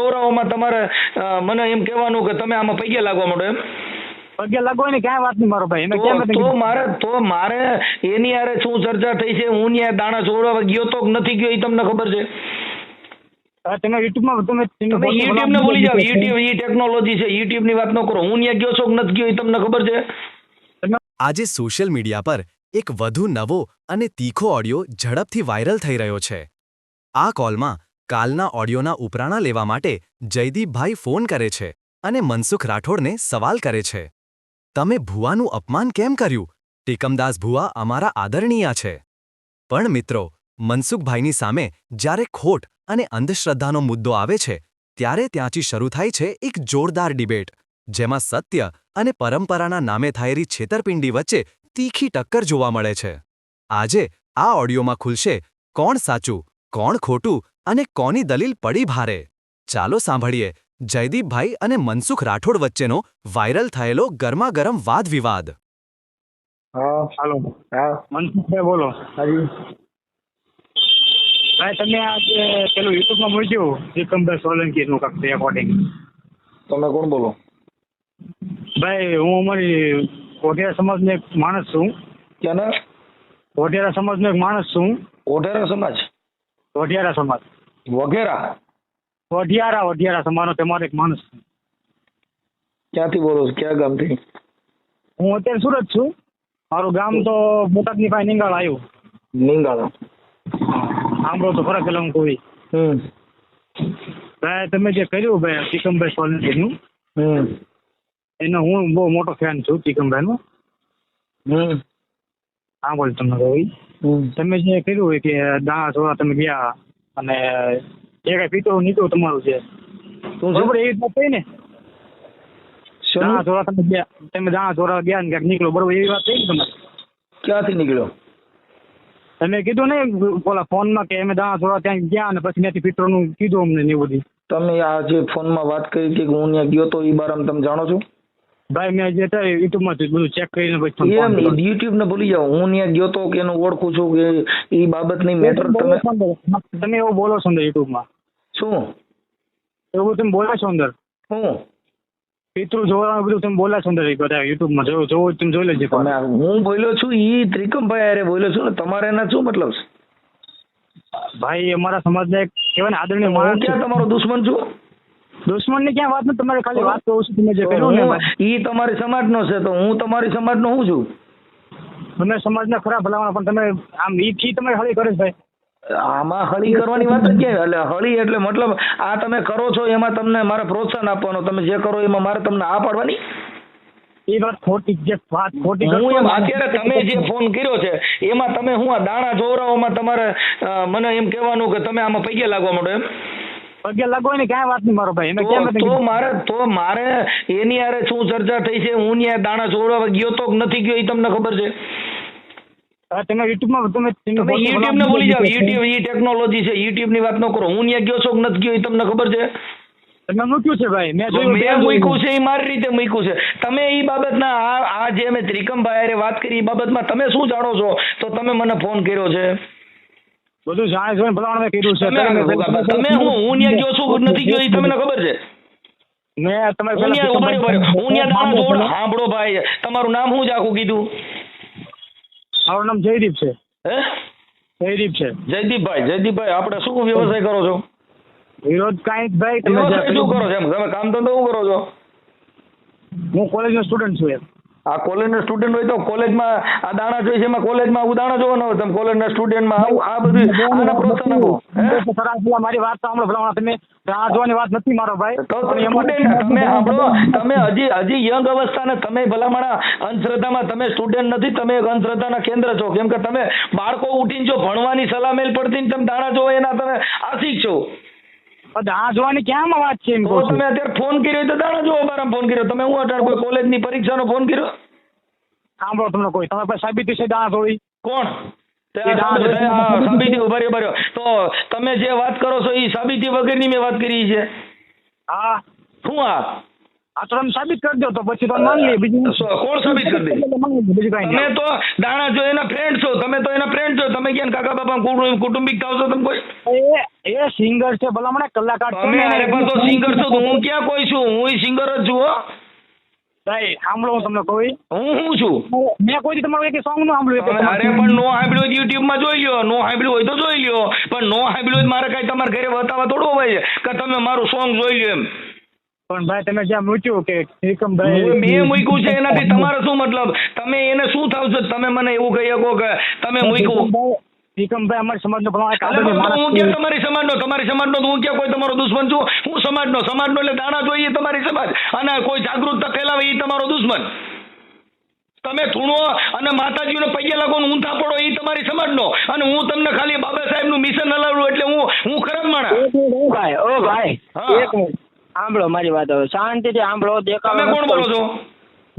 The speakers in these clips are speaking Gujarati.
જોવરાઓમાં તમારે મને એમ કહેવાનું કે તમે આમાં પૈકે લાગવા માંડો એમ? પગે લાગવાની ક્યાંય વાત નહીં મારો ભાઈ. એમે કેમ તો નથી તો કીધું? મારે તો મારે એની હારે શું ચર્ચા થઈ છે? હું ત્યાં દાણા જોવડાવવા ગયો તો નથી ગયો એ તમને ખબર છે? તમે યુટ્યુબમાં તમે તમે યુટ્યુબ ને ભૂલી જાઓ. યુટ્યુબ ઈ ટેકનોલોજી છે. યુટ્યુબની વાત ન કરો. હું ત્યાં ગયો છો કે નથી ગયો એ તમને ખબર છે? આજે સોશિયલ મીડિયા પર એક વધુ નવો અને તીખો ઓડિયો ઝડપથી વાયરલ થઈ રહ્યો છે. આ કોલમાં કાલના ઓડિયોના ઉપરાણા લેવા માટે જયદીપભાઈ ફોન કરે છે અને મનસુખ રાઠોડને સવાલ કરે છે. તમે ભુવાનું અપમાન કેમ કર્યું? ટીકમદાસ ભુવા અમારા આદરણીય છે. પણ મિત્રો, મનસુખભાઈની સામે જ્યારે ખોટ અને અંધશ્રદ્ધાનો મુદ્દો આવે છે, ત્યારે ત્યાંથી શરૂ થાય છે એક જોરદાર ડિબેટ, જેમાં સત્ય અને પરંપરાના નામે થયેલી છેતરપિંડી વચ્ચે તીખી ટક્કર જોવા મળે છે. આજે આ ઓડિયોમાં ખુલશે કોણ સાચું, કોણ ખોટું અને કોની દલીલ પડી ભારે? ચાલો સાંભળીએ. જયદીપભાઈ અને મનસુખ રાઠોડ વચ્ચેનો વાયરલ થયેલો ગરમાગરમ વાદ વિવાદ હા હાલો હા મનસુખભાઈ બોલો. હાજી. ભાઈ તમે આજે પેલું યુટ્યુબમાં મૂક્યું વિક્રમભાઈ સોલંકીનું કાંક રેકોર્ડિંગ તમે કોણ બોલો? ભાઈ હું અમારી વઢિયારા સમાજનો એક માણસ છું. ક્યાંના? વઢિયારા સમાજનો એક માણસ છું. ઓઢેરા સમાજ? વઢિયારા સમાજ. વગેરા વઢિયારા વઢિયારા સમાજનો તમારો એક માણસ છે. ક્યાંથી બોલો છો? ક્યાં ગામથી? હું અત્યારે સુરત છું. મારું ગામ તો બોટાદની પાસે નિંગાળ આવ્યું. નિંગાળ. સાંભળો તો ખરા પેલા હું કોઈ ભાઈ તમે જે કર્યું ભાઈ ચિકમભાઈ સોલંકીનું એનો હું બહુ મોટો ફેન છું ચિકમભાઈનો હમ બોલ તમને કહું તમે જે કર્યું હોય કે દાણા ચોળા તમે ગયા અને જે કઈ પીતો નીકળ્યું તમારું છે. બરોબર એવી વાત થઈ ને? દાણા ચોળા તમે ગયા તમે દાણા ચોળા ગયા ને ક્યાંક નીકળો બરોબર એવી વાત થઈ ને તમારે? ક્યાંથી નીકળ્યો? તમે કીધું ને ઓલા ફોનમાં કે અમે દાણા ચોળા ત્યાં ગયા અને પછી ત્યાંથી પિત્રોનું કીધું અમને ને એવું બધું. તમે આ જે ફોનમાં વાત કરી કે હું ત્યાં ગયો તો એ બારામાં તમે જાણો છો? ભાઈ મેં જે હતા યુટ્યુબમાં બધું ચેક કરીને પછી એમ યુટ્યુબ ને ભૂલી જાઓ. હું ત્યાં ગયો તો કે એનું ઓળખું છું કે એ બાબતની મેટર તમે તમે. એવું બોલો છો અંદર યુટ્યુબમાં. શું? એવું તમે બોલો છો અંદર. હું? પિતૃ જોવાનું બધું તમે બોલા છો અંદર એ બધા યુટ્યુબમાં. જો જોવું તમે જોઈ લેજો તમે હું બોલ્યો છું ઈ ત્રિકમભાઈ અરે બોલ્યો છું ને તમારે એના શું મતલબ છે? ભાઈ અમારા સમાજના એક કહેવાય ને આદરણીય માણસ તમારો દુશ્મન છું? દુશ્મનની ક્યાં વાત નથી તમારે ખાલી વાત કહું છું તમે જે કર્યું ને ઈ તમારી સમાજનો છે તો હું તમારી સમાજનો હું છું? તમે સમાજના ખરાબ ભલામણ પણ તમે આમ ઈ થી તમે હળી કરે છે ભાઈ. આમાં હળી કરવાની વાત જ ક્યાં? એટલે હળી એટલે મતલબ આ તમે કરો છો એમાં તમને મારે પ્રોત્સાહન આપવાનો. તમે જે કરો એમાં મારે તમને આ પાડવાની? એ વાત ખોટી જે વાત ખોટી હું એમ અત્યારે તમે જે ફોન કર્યો છે એમાં તમે હું આ દાણા જોવરાઓમાં તમારે મને એમ કહેવાનું કે તમે આમાં પૈકે લાગવા માંડો એમ? પગે લાગો ને વાત નહીં મારો ભાઈ? એમે કેમ તો નથી તો કીધું? મારે તો મારે એની હારે શું ચર્ચા થઈ છે? હું ત્યાં દાણા જોવડાવવા ગયો તો નથી ગયો એ તમને ખબર છે? તમે યુટ્યુબમાં તમે તમે યુટ્યુબ ને ભૂલી યુટ્યુબ ટેકનોલોજી છે. યુટ્યુબની વાત ન કરો. હું ત્યાં ગયો છો કે નથી ગયો એ તમને ખબર છે? તમે મૂક્યું છે ભાઈ. મેં જોયું મેં મૂક્યું છે એ મારી રીતે મૂક્યું છે. તમે એ બાબતના આ આ જે મેં ત્રિકમભાઈ વાત કરી એ બાબતમાં તમે શું જાણો છો? તો તમે મને ફોન કર્યો છે. બધું જાણે જોઈને ભલામણ કર્યું છે. તમે હું હું ત્યાં ગયો છું કે નથી ગયો એ તમને ખબર છે? મેં તમે હું ત્યાં દાણા જોડ સાંભળો ભાઈ તમારું નામ શું છે કીધું? મારું નામ જયદીપ છે. હે? જયદીપ છે. જયદીપભાઈ જયદીપભાઈ આપણે શું વ્યવસાય કરો છો? વિરોધ કાંઈક ભાઈ તમે શું કરો છો એમ? તમે કામ ધંધો શું કરો છો? હું કોલેજનો સ્ટુડન્ટ છું એમ. આ કોલેજના સ્ટુડન્ટ હોય તો કોલેજમાં આ દાણા જોઈએ છે એમાં કોલેજમાં આવું દાણા જોવાનો હોય તમે કોલેજના સ્ટુડન્ટમાં આવું આ બધું આને પ્રોત્સાહન આપો મારી વાત સાંભળો ભલામણ તમે આ જોવાની વાત નથી મારો ભાઈ તો તમે સાંભળો તમે હજી હજી યંગ અવસ્થાને તમે ભલામણા અંધશ્રદ્ધામાં તમે સ્ટુડન્ટ નથી તમે એક અંધશ્રદ્ધાના કેન્દ્ર છો. કેમ કે તમે બાળકો ઉઠીને જો ભણવાની સલાહ મેલ પડતી ને તમે દાણા જોવો એના તમે આશિક છો. આ જોવાની ક્યાંમાં વાત છે તો તમે અત્યારે ફોન કર્યો તો દાણા જોવો બારામાં ફોન કર્યો. તમે હું અટાડ કોઈ કોલેજની પરીક્ષા નો ફોન કર્યો? સાંભળો તમને કોઈ. તમારી પાસે સાબિતી છે દાણા જોઈ કોણ? દાણા સાબિતી ઊભા રહ્યો, તો તમે જે વાત કરો છો એ સાબિતી વગરની મેં વાત કરી છે. હા. શું આ આ તો તમે સાબિત કરી દો તો પછી તો માની લે. બીજું કોણ સાબિત કરી દે? તમે તો દાણા જો એના ફ્રેન્ડ છો તમે તો એના ફ્રેન્ડ છો. તમે ક્યાં કાકા બાપા કુટુંબિક થાવ છો તમે કોઈ? સિંગર છે ભલા મને કલાકાર તમે અરે પણ તો સિંગર છો તો હું ક્યાં કોઈ છું? હું સિંગર જ છું ભાઈ સાંભળો હું તમને કહું હું હું છું? મેં કોઈ તમારું એક સોંગનું સાંભળ્યું અરે પણ નો સાંભળ્યું યુટ્યુબમાં જોઈ લ્યો. નો સાંભળ્યું હોય તો જોઈ લ્યો. પણ નો સાંભળ્યું હોય મારે કઈ તમારા ઘરે બતાવવા થોડું હોય છે? કે તમે મારું સોંગ જોઈ લ્યો એમ. પણ ભાઈ તમે જ્યાં મૂક્યું કે ત્રિકમભાઈ મેં મૂક્યું છે એનાથી તમારો શું મતલબ? તમે એને શું થાવ છો? તમે મને એવું કહી શકો કે તમે મૂક્યું. ત્રિકમભાઈ અમારી સમાજનો પણ તો હું માણસ તમારી સમાજનો? તમારી સમાજનો હું ક્યાં કોઈ તમારો દુશ્મન છું? હું સમાજનો? સમાજનો એટલે દાણા જોઈએ તમારી સમાજ. અને કોઈ જાગૃતતા ફેલાવે એ તમારો દુશ્મન. તમે ધૂણો અને માતાજીનો પૈયે લાગો ને ઊંધા પડો એ તમારી સમાજનો. અને હું તમને ખાલી બાબા સાહેબનું મિશન હલાવું એટલે હું હું ખરાબ માણા એક મિનિટ, ભાઈ ઓ ભાઈ એક મિનિટ. સાંભળો મારી વાત હવે. શાંતિથી સાંભળો દેખાવ તમે કોણ બોલો છો?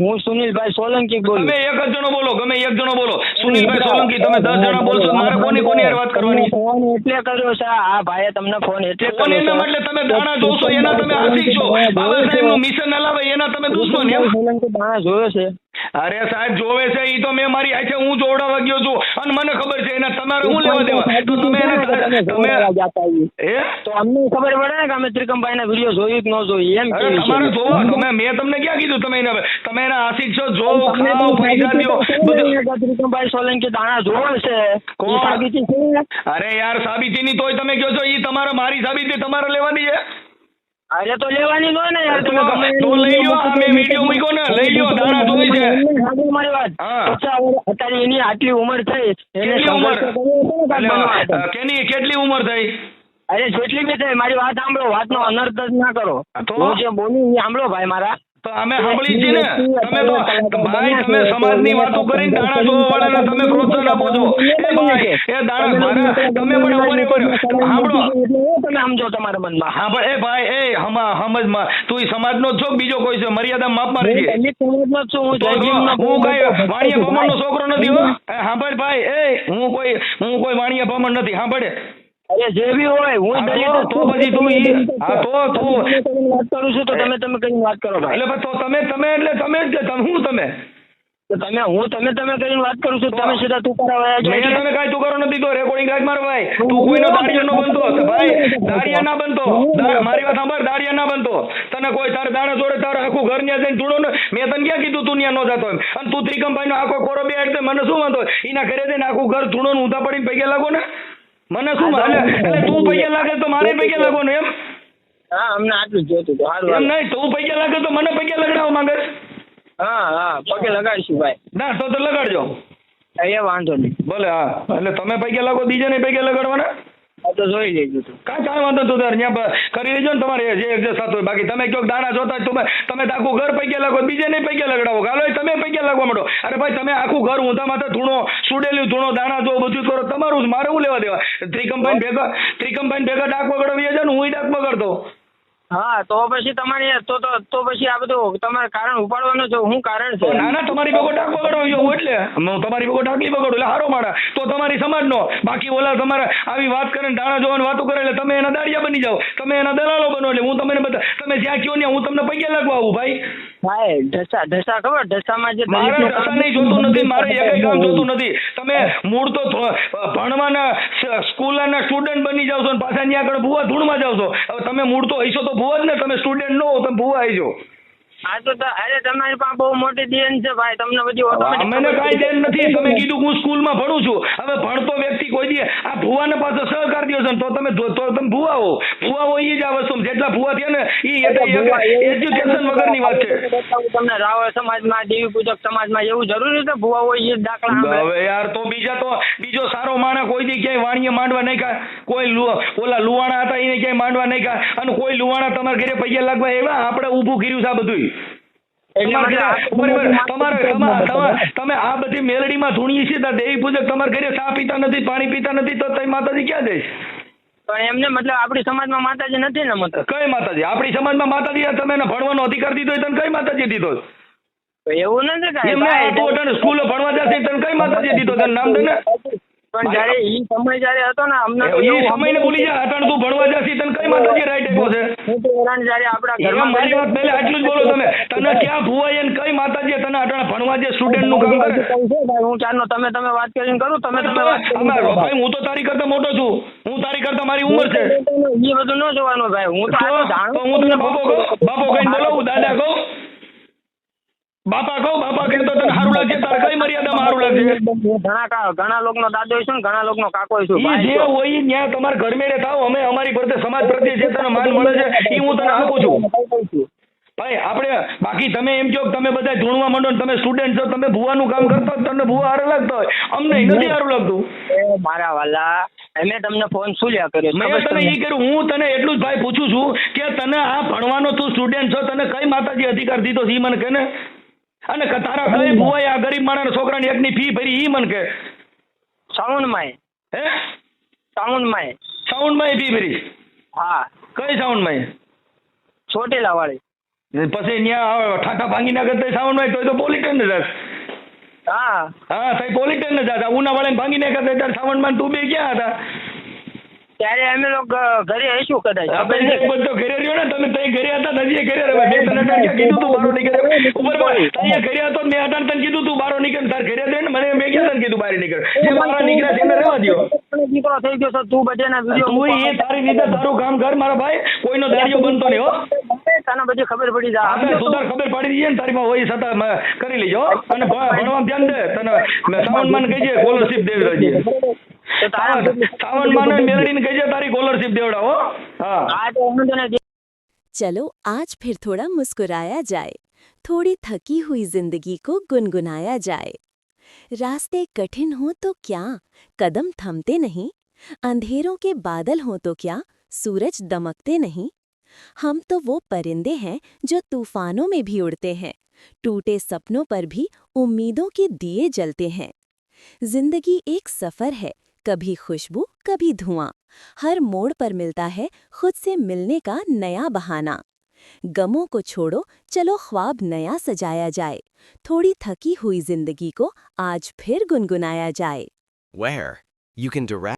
હું સુનિલભાઈ સોલંકી બોલું તમે એક જ જણો બોલો ગમે એક જણો બોલો. સુનિલભાઈ સોલંકી તમે દસ જણા બોલશો મારે કોની કોની વાત કરવાની? ફોન એટલે કર્યો છે આ ભાઈએ તમને ફોન એટલે ફોન એના એટલે તમે દાણા જોશો એના તમે આશિક છો. બાબા સાહેબનું મિશન હલાવે એના તમે દુશ્મન એમ? સોલંકી દાણા જોયો છે. અરે સાહેબ જોવે છે એ તો મેં મારી આંખે હું જોવડાવવા ગયો છું. અને મને ખબર છે એના તમારે હું લેવા દેવા? તો તમે એને તમે એ તો અમને ખબર પડે ને કે અમે ત્રિકમભાઈ ના વીડિયો જોયું કે ન જોયું? એમ કે તમારે. જોવો તમે મેં તમને ક્યાં કીધું? તમે એને તમે એના આશિક છો જો ખાઓ પૈસા સાબિતી ને કે ત્રિકમભાઈ સોલંકી દાણા જોવે છે. કોણ? સાબિતી છે? અરે યાર સાબિતીની તોય તમે કહો છો એ તમારે મારી સાબિતી તમારે લેવાની છે અરે તો લેવાની હોય ને યાર તમે ગમે તો લઈ લ્યો, આ મેં વીડિયો મૂક્યો ને, લઈ લ્યો, દાણા જોઈ છે. એમને મારી વાત હા. અત્યારે એની આટલી ઉંમર થઈ એને કેટલી ઉંમર ને. કેની કેટલી ઉંમર થઈ અરે જેટલી બી થઈ મારી વાત સાંભળો વાતનો અનર્થ જ ના કરો તો? હું જે બોલું એ સાંભળો ભાઈ મારા તો અમે સાંભળી છીએ ને. તમે તો ભાઈ તમે સમાજની વાતો કરીને દાણા જોવા વાળાને તમે પ્રોત્સાહન આપો છો એ ભાઈ એ દાણા મારા તમે પણ ઊભા નહીં સાંભળો. તમે સમજો તમારા મનમાં. હા પણ એ ભાઈ એ હમા સમજમાં તું સમાજ સમાજનો જ છો બીજો કોઈ છે? મર્યાદા માપ મારી છે હું તમને સમાજનો છું હું હું કઈ વાણિયા છું, ભમરનો છોકરો નથી હો? સાંભળ ભાઈ એ હું કોઈ હું કોઈ વાણિયા ભમણ નથી. સાંભળે. અરે જે બી હોય હું દલિત તો- તો. પછી તું ઈ- હા, તો તું- વાત કરું છું તો તમે તમે કઈ વાત કરો ભાઈ. એટલે તો તમે તમે એટલે તમે જ તમે હું તમે? તમે હું તમે તમે કરીને વાત કરું છું તમે સીધા તું કરાવ મેં તને કાંઈ તુકારો નથી તો રેકોર્ડિંગ રાખ મારો ભાઈ. તું કોઈનો દાડિયો ન બનતો હતો ભાઈ. દાડિયા ના બનતો. મારી વાત સાંભળ દાડિયા ના બનતો. તને કોઈ તારે દાણા જોડે તારે આખું ઘર ન્યા જઈને ધૂળો ને મેં તને ક્યાં કીધું તું ન્યા ન જતો એમ? અને તું ત્રિકમભાઈ નો આખો કોરો બે મને શું વાંધો? એના ઘરે જઈને આખું ઘર ધૂળો ને ઊંધા પડીને પૈકે લાગો ને? મને શું એટલે તું પૈસા લાગે તો મારે પૈસા લાગવાનું ને એમ? હા અમને આટલું જોતું તો સારું એમ નહીં તું પૈસા લાગે તો મને પૈસા લગાડવા માંગે હા હા પગે લગાડીશું ભાઈ. ના તો તો લગાડજો. એ વાંધો નહીં. ભલે હા. એટલે તમે પૈસા લાગો બીજાને પૈસા લગાડવાના? આ તો જોઈ લેજો કાંઈ કાંઈ વાંધો તું તાર ત્યાં કરી લેજો ને તમારે જે એડજસ્ટ થતું હોય. બાકી તમે કયો દાણા જોતા તમે તમે તો આખું ઘર પૈકી લાગો બીજે નહીં પૈકી લગડાવો. ગાલો તમે પૈકી લાગવા માંડો. અરે ભાઈ તમે આખું ઘર ઊંધા માથે ધૂણો સુડેલું ધૂણો દાણા જો બધું કરો તમારું જ મારે હું લેવા દેવા? ત્રિકમભાઈ ભેગા ત્રિકમભાઈ ભેગા ડાક વગડવી છે ને હું ડાક વગડતો હા તો પછી તમારે તો તો તો પછી આ બધું તમારે કારણ ઉપાડવાનું છે હું કારણ છે? ના ના તમારી ભેગો ડાક વગડવો જો એટલે. હું તમારી ભેગો ડાકલી વગડું એટલે હારો મારા તો તમારી સમાજનો. બાકી ઓલા તમારે આવી વાત કરે ને દાણા જોવાની વાતો કરે એટલે તમે એના દાડિયા બની જાઓ. તમે એના દલાલો બનો એટલે હું તમને બધા તમે જ્યાં કહો ત્યાં હું તમને પૈસા લાગવા આવું ભાઈ. ભાઈ ઢસા ઢસા ખબર? ઢસામાં જે મારે ઢસા નહીં જોતું નથી મારે એક કામ જોતું નથી. તમે મૂળ તો ભણવાના સ્કૂલના સ્ટુડન્ટ બની જાવ છો ને પાછા ત્યાં આગળ ભૂવા ધૂળમાં જાવ છો. હવે તમે મૂળ તો હશો તો ભૂવા જ ને તમે સ્ટુડન્ટ ન હો તમે ભૂવા હશો આ તો અરે તમારી પાસે બહુ મોટી દેન છે ભાઈ. તમને બધી ખબર દેન નથી. તમે કીધું હું સ્કૂલમાં ભણું છું. હવે ભણતો વ્યક્તિ કોઈ દી આ ભુવાને પાછો સહકાર દ્યો છો તો તમે તો તમે ભૂવા હો ભૂવા જ આ વસ્તુ જેટલા ભુવા થયા ને ઈ એજ્યુકેશન વગરની વાત છે. તમને રાવળ સમાજમાં દેવી પૂજક સમાજમાં એવું જરૂરી છે ભૂવા હોય એ દાખલા હવે યાર તો બીજા તો બીજો સારો માણસ કોઈ દી ક્યાંય વાણીએ માંડવા નહીં કા કોઈ ઓલા લુવાણા હતા એને ક્યાંય માંડવા નહીં કા અને કોઈ લુવાણા તમારા ઘરે પૈયા લાગવા એવા આપણે ઊભું કર્યું છે આ બધું તમે આ બધી મેલડીમાં ધૂણી ત્યાં દેવી પૂજક તમારે ઘરે ચા પીતા નથી પાણી પીતા નથી તો તઈ માતાજી ક્યાં જઈશ પણ એમને મતલબ આપણી સમાજમાં માતાજી નથી ને મતલબ? કઈ માતાજી? આપણી સમાજમાં માતાજી તમે એને ભણવાનો અધિકાર દીધો તને કઈ માતાજી દીધો? એવું નથી સ્કૂલે ભણવા જશે તને કઈ માતાજી દીધો? તને નામ દે ને. પણ જ્યારે ઈ સમય જ્યારે હતો ને અમને તો એ સમય ને ભૂલી જા અટાણ તું ભણવા જાસી તને કઈ માતાજી રાઈટ આપ્યો છે? હું તો હેરાન જ્યારે આપડા ઘરમાં મારી વાત પહેલા આટલું જ બોલો તમે. તને ક્યાં ભુવાઈ ને કઈ માતાજી તને અટાણે ભણવા જે સ્ટુડન્ટનું કામ કરે? હું ચારનો તમે તમે વાત કરીને કરું તમે તમે વાત ભાઈ હું તો તારી કરતા મોટો છું. હું તારી કરતા મારી ઉંમર છે. એ બધું ન જોવાનું ભાઈ. હું તો જાણું હું તને બાપો કહું? બાપો કહીને બોલાવું દાદા કહું? બાપા કહું બાપા તને સારું લાગશે તારે કઈ મર્યાદામાં સારું લાગશે ઘણા ઘણા લોકોનો દાદો છું ઘણા લોકોનો કાકો છું ઈ જે હોય ન્યા તમારે ઘર મેળે થાવ અમે અમારી પ્રત્યે સમાજ પ્રત્યે જે તને માન મળે છે ઈ હું તને આપું છું. ભાઈ આપણે બાકી તમે એમ કહો તમે બધા ધૂણવા માંડો તમે સ્ટુડન્ટ છો તમે ભુવાનું કામ કરતા હોય તમને ભુવા સારું લાગતો હોય. અમને નથી સારું લાગતું. મારા વાલા એને તમને ફોન શું લ્યા કર્યો? મેં તને એ કર્યું હું તને એટલું જ ભાઈ પૂછું છું કે તને આ ભણવાનો તું સ્ટુડન્ટ છો તને કઈ માતાજી અધિકાર દીધો છે મને કે ને? અને તારા કઈ ભુવાએ આ ગરીબ માણસ છોકરાની એકની ફી ભરી ઈ મને કે સાઉન્ડમાંય. હે? સાઉન્ડમાંય. માય ફી ભરી. હા. કઈ માય ચોટેલા વાળી પછી ન્યા ઠાઠા ભાંગી ના કરતા સાવણ માય તો પોલીટેન ને હા. હા તઈ પોલીટેન ને જાત ઉના ભાંગી ના કરતા ત્યારે સાઉન્ડમાં તું બે ક્યાં હતા? ત્યારે અમે લોકો ઘરે હશું કદાચ. આપણે એક બધો ઘરે રહ્યો ને તમે તઈ ઘરે હતા ને ઘરે રહ્યા બે ત્રણ કીધું તું નીકળે કરી લેજો અને ભણવા ધ્યાન દે તને સાવન માન કહીજે સ્કોલરશિપ દેવી સાવન માન મેલડીને કહીજે તારી સ્કોલરશિપ દેવડાવો હા. ચલો આજ ફિર થોડા મુસ્કુરાયા જાય. थोड़ी थकी हुई ज़िंदगी को गुनगुनाया जाए। रास्ते कठिन हो तो क्या? कदम थमते नहीं। अंधेरों के बादल हो तो क्या? सूरज दमकते नहीं। हम तो वो परिंदे हैं जो तूफानों में भी उड़ते हैं। टूटे सपनों पर भी उम्मीदों के दिए जलते हैं। ज़िंदगी एक सफ़र है। कभी खुशबू, कभी धुआँ। हर मोड़ पर मिलता है खुद से मिलने का नया बहाना। गमों को छोड़ो चलो ख्वाब नया सजाया जाए थोड़ी थकी हुई जिंदगी को आज फिर गुनगुनाया जाए where you can direct